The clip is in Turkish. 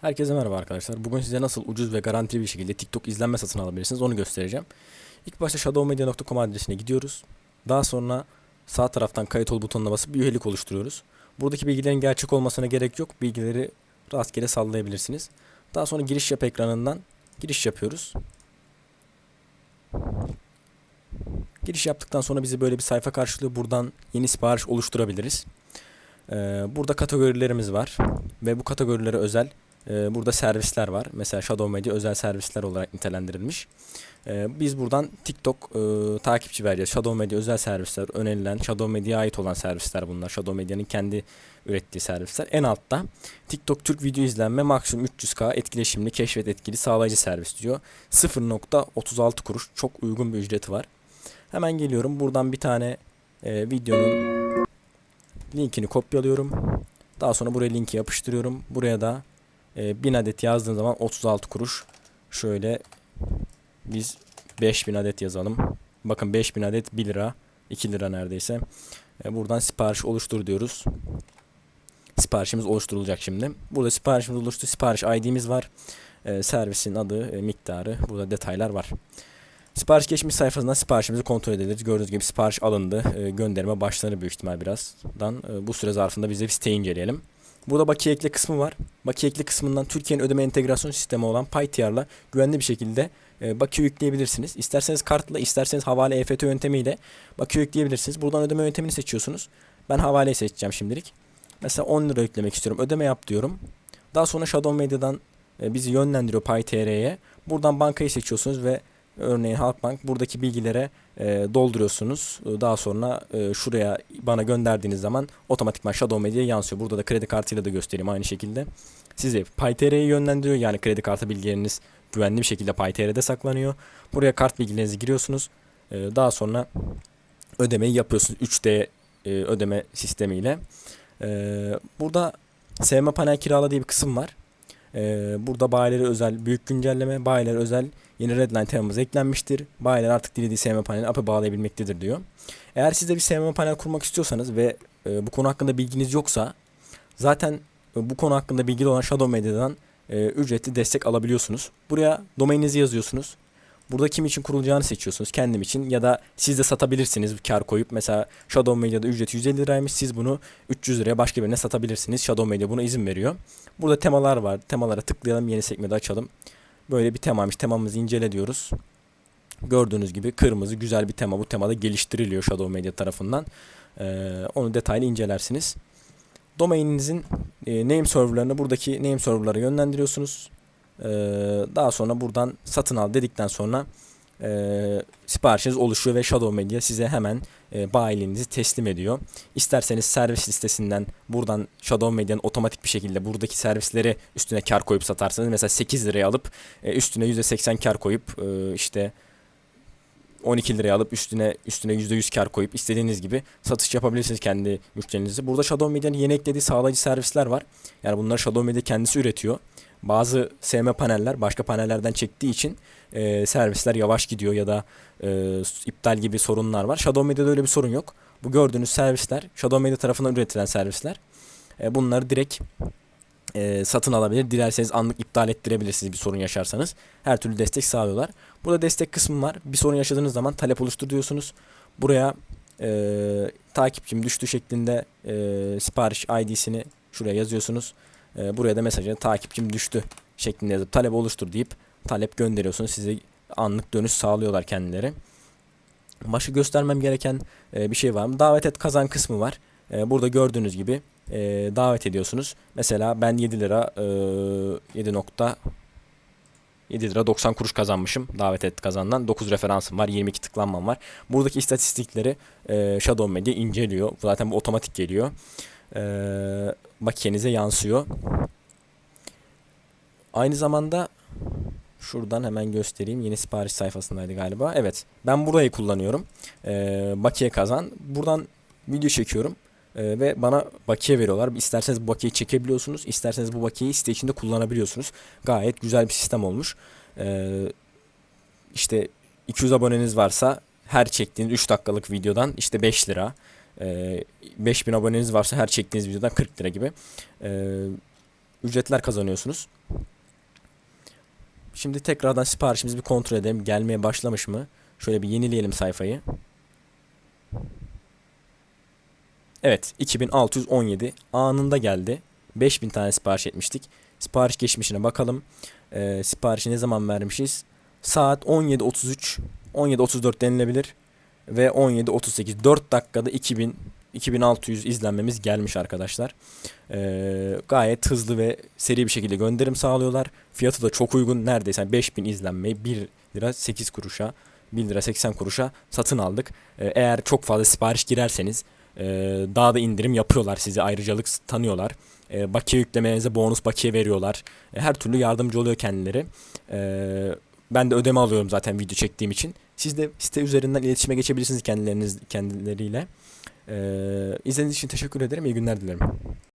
Herkese merhaba arkadaşlar. Bugün size nasıl ucuz ve garantili bir şekilde TikTok izlenme satın alabilirsiniz onu göstereceğim. İlk başta shadowmedia.com adresine gidiyoruz. Daha sonra sağ taraftan kayıt ol butonuna basıp bir üyelik oluşturuyoruz. Buradaki bilgilerin gerçek olmasına gerek yok. Bilgileri rastgele sallayabilirsiniz. Daha sonra giriş yap ekranından giriş yapıyoruz. Giriş yaptıktan sonra bizi böyle bir sayfa karşılıyor. Buradan yeni sipariş oluşturabiliriz. Ee, burada kategorilerimiz var ve bu kategorilere özel ee, burada servisler var. Mesela Shadow Media özel servisler olarak nitelendirilmiş. Ee, biz buradan TikTok e, takipçi vereceğiz. Shadow Media özel servisler önerilen Shadow Media'ya ait olan servisler bunlar. Shadow Media'nın kendi ürettiği servisler. En altta TikTok Türk video izlenme maksimum 300k etkileşimli keşfet etkili sağlayıcı servis diyor. 0.36 kuruş çok uygun bir ücreti var. Hemen geliyorum. Buradan bir tane e, videonun linkini kopyalıyorum. Daha sonra buraya linki yapıştırıyorum. Buraya da e, 1000 adet yazdığın zaman 36 kuruş. Şöyle biz 5000 adet yazalım. Bakın 5000 adet 1 lira. 2 lira neredeyse. E, buradan sipariş oluştur diyoruz. Siparişimiz oluşturulacak şimdi. Burada siparişimiz oluştu. Sipariş ID'miz var. E, servisin adı, e, miktarı. Burada detaylar var. Sipariş geçmiş sayfasından siparişimizi kontrol ederiz. Gördüğünüz gibi sipariş alındı. E, gönderime başlanır büyük ihtimal birazdan. Bu süre zarfında biz de siteyi inceleyelim. Burada bakiye ekle kısmı var. Bakiye ekle kısmından Türkiye'nin ödeme entegrasyon sistemi olan PayTR'la güvenli bir şekilde e, bakiye yükleyebilirsiniz. İsterseniz kartla, isterseniz havale EFT yöntemiyle bakiye yükleyebilirsiniz. Buradan ödeme yöntemini seçiyorsunuz. Ben havaleyi seçeceğim şimdilik. Mesela 10 lira yüklemek istiyorum. Ödeme yap diyorum. Daha sonra Shadow Media'dan e, bizi yönlendiriyor PayTR'ye. Buradan bankayı seçiyorsunuz ve örneğin Halkbank buradaki bilgilere e, dolduruyorsunuz. E, daha sonra e, şuraya bana gönderdiğiniz zaman otomatikman Shadow Media'ya yansıyor. Burada da kredi kartıyla da göstereyim aynı şekilde. Sizi PayTR'ye yönlendiriyor. Yani kredi kartı bilgileriniz güvenli bir şekilde PayTR'de saklanıyor. Buraya kart bilgilerinizi giriyorsunuz. E, daha sonra ödemeyi yapıyorsunuz 3D e, ödeme sistemiyle. E, burada sevme panel kirala diye bir kısım var. E, burada bayilere özel büyük güncelleme, bayilere özel Yeni Redline temamız eklenmiştir. Bayiler artık dilediği sevme panelini API bağlayabilmektedir diyor. Eğer siz de bir sevme panel kurmak istiyorsanız ve e, bu konu hakkında bilginiz yoksa zaten e, bu konu hakkında bilgili olan Shadow Media'dan e, ücretli destek alabiliyorsunuz. Buraya domaininizi yazıyorsunuz. Burada kim için kurulacağını seçiyorsunuz. Kendim için ya da siz de satabilirsiniz kar koyup. Mesela Shadow Media'da ücreti 150 liraymış. Siz bunu 300 liraya başka birine satabilirsiniz. Shadow Media buna izin veriyor. Burada temalar var. Temalara tıklayalım. Yeni sekmede açalım. Böyle bir temamış. Temamızı incele diyoruz. Gördüğünüz gibi kırmızı güzel bir tema. Bu temada geliştiriliyor Shadow Media tarafından. Ee, onu detaylı incelersiniz. Domaininizin e, name serverlarını buradaki name serverlara yönlendiriyorsunuz. Ee, daha sonra buradan satın al dedikten sonra e, siparişiniz oluşuyor ve Shadow Media size hemen e, bayiliğinizi teslim ediyor. İsterseniz servis listesinden buradan Shadow Media'nın otomatik bir şekilde buradaki servisleri üstüne kar koyup satarsanız mesela 8 liraya alıp e, üstüne %80 kar koyup e, işte 12 liraya alıp üstüne üstüne %100 kar koyup istediğiniz gibi satış yapabilirsiniz kendi müşterinize. Burada Shadow Media'nın yeni eklediği sağlayıcı servisler var. Yani bunları Shadow Media kendisi üretiyor. Bazı SM paneller başka panellerden çektiği için e, servisler yavaş gidiyor ya da e, iptal gibi sorunlar var. Shadow Media'da öyle bir sorun yok. Bu gördüğünüz servisler Shadow Media tarafından üretilen servisler. E, bunları direkt e, satın alabilir. Dilerseniz anlık iptal ettirebilirsiniz bir sorun yaşarsanız. Her türlü destek sağlıyorlar. Burada destek kısmı var. Bir sorun yaşadığınız zaman talep oluştur diyorsunuz. Buraya e, takipçim düştü şeklinde e, sipariş ID'sini şuraya yazıyorsunuz. E, buraya da mesajı takipçim düştü şeklinde yazıp talep oluştur deyip talep gönderiyorsunuz. Size anlık dönüş sağlıyorlar kendileri. Başka göstermem gereken e, bir şey var mı? Davet et kazan kısmı var. E, burada gördüğünüz gibi e, davet ediyorsunuz. Mesela ben 7 lira e, 7 nokta 7 lira 90 kuruş kazanmışım davet et kazandan. 9 referansım var. 22 tıklanmam var. Buradaki istatistikleri e, Shadow Media inceliyor. Zaten bu otomatik geliyor. E, bakiyenize yansıyor. Aynı zamanda şuradan hemen göstereyim. Yeni sipariş sayfasındaydı galiba. Evet. Ben burayı kullanıyorum. E, bakiye kazan. Buradan video çekiyorum. Ee, ve bana bakiye veriyorlar. İsterseniz bu bakiyeyi çekebiliyorsunuz. isterseniz bu bakiyeyi site içinde kullanabiliyorsunuz. Gayet güzel bir sistem olmuş. Ee, işte 200 aboneniz varsa her çektiğiniz 3 dakikalık videodan işte 5 lira. Ee, 5000 aboneniz varsa her çektiğiniz videodan 40 lira gibi. Ee, ücretler kazanıyorsunuz. Şimdi tekrardan siparişimizi bir kontrol edelim. Gelmeye başlamış mı? Şöyle bir yenileyelim sayfayı. Evet 2617 anında geldi. 5000 tane sipariş etmiştik. Sipariş geçmişine bakalım. Ee, siparişi ne zaman vermişiz? Saat 17.33 17.34 denilebilir. Ve 17.38 4 dakikada 2000 2600 izlenmemiz gelmiş arkadaşlar. Ee, gayet hızlı ve seri bir şekilde gönderim sağlıyorlar. Fiyatı da çok uygun. Neredeyse yani 5000 izlenmeyi 1 lira 8 kuruşa 1 lira 80 kuruşa satın aldık. Ee, eğer çok fazla sipariş girerseniz e, daha da indirim yapıyorlar size ayrıcalık tanıyorlar. E, bakiye yüklemenize bonus bakiye veriyorlar. E, her türlü yardımcı oluyor kendileri. E, ben de ödeme alıyorum zaten video çektiğim için. Siz de site üzerinden iletişime geçebilirsiniz kendileriniz kendileriyle. E, izlediğiniz için teşekkür ederim. İyi günler dilerim.